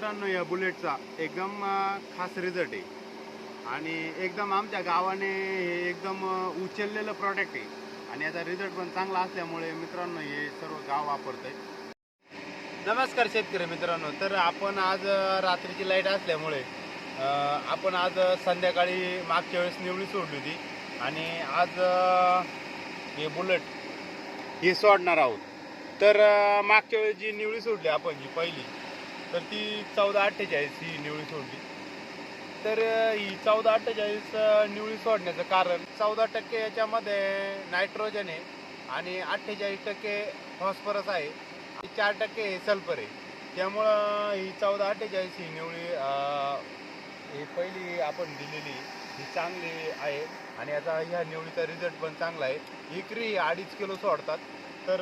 मित्रांनो या बुलेटचा एकदम खास रिझल्ट आहे. आणि एकदम आमच्या गावाने हे एकदम उचललेलं प्रॉडक्ट आहे. आणि याचा रिझल्ट पण चांगला असल्यामुळे मित्रांनो हे सर्व गाव आहे नमस्कार शेतकरी मित्रांनो तर आपण आज रात्रीची लाइट असल्यामुळे आपण आज संध्याकाळी मागच्या वेळेस निवडी सोडली होती. आणि आज हे बुलेट हे सोडणार आहोत. तर मागच्या वेळेस जी निवडी सोडली आपण जी पहिली तर ती चौदा अठ्ठेचाळीस ही निवडी सोडली. तर ही चौदा अठ्ठेचाळीस निवळी निवडी सोडण्याचं कारण चौदा टक्के याच्यामध्ये नायट्रोजन आहे आणि अठ्ठेचाळीस टक्के फॉस्फरस आहे. चार टक्के हे सल्फर आहे. त्यामुळं ही चौदा अठ्ठेचाळीस ही निवडी ही पहिली आपण दिलेली ही चांगली आहे. आणि याचा ह्या निवडीचा रिझल्ट पण चांगला आहे. विक्री अडीच किलो सोडतात. तर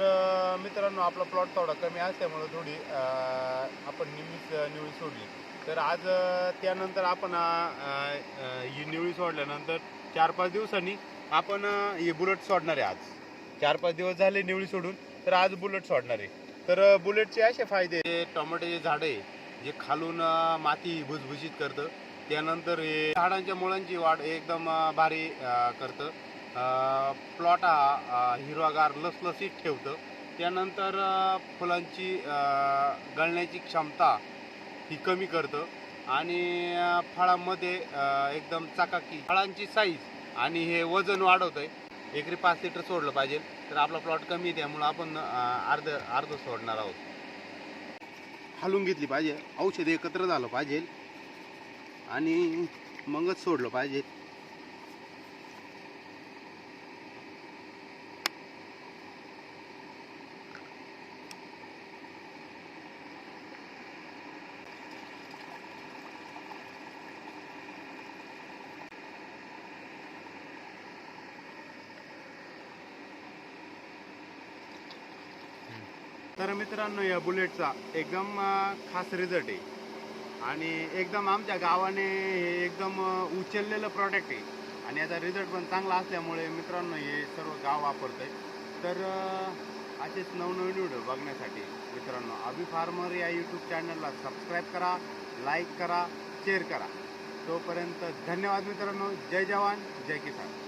मित्रांनो आपला प्लॉट थोडा कमी असल्यामुळं थोडी आपण निवळीच निवळी सोडली. तर आज त्यानंतर आपण ही निवळी सोडल्यानंतर चार पाच दिवसांनी आपण हे बुलेट सोडणार आहे आज. चार पाच दिवस झाले निवळी सोडून तर आज बुलेट सोडणार आहे. तर बुलेटचे असे फायदे टोमॅटोचे झाडं आहे जे खालून माती भुसभुशीत करतं. त्यानंतर हे झाडांच्या मुळांची वाढ एकदम भारी करतं. प्लॉट हा हिरवागार लसलसीत ठेवतं. त्यानंतर फुलांची गळण्याची क्षमता ही कमी करतं. आणि फळांमध्ये एकदम चाकाकी. फळांची साईज आणि हे वजन वाढवतं आहे एकरी पाच लिटर सोडलं पाहिजे. तर आपला प्लॉट कमी त्यामुळं आपण अर्ध अर्ध सोडणार आहोत. हालून घेतली पाहिजे. औषध एकत्र झालं पाहिजे. आणि मगच सोडलं पाहिजे. तर मित्रांनो या बुलेटचा एकदम खास रिझल्ट आहे. आणि एकदम आमच्या गावाने हे एकदम उचललेलं प्रॉडक्ट आहे. आणि याचा रिझल्ट पण चांगला असल्यामुळे मित्रांनो हे सर्व गाव वापरतं आहे तर असेच नवनवीन व्हिडिओ बघण्यासाठी मित्रांनो अभि फार्मर या यूट्यूब चॅनलला सबस्क्राईब करा लाईक करा शेअर करा. तोपर्यंत धन्यवाद मित्रांनो. जय जवान जय किसान.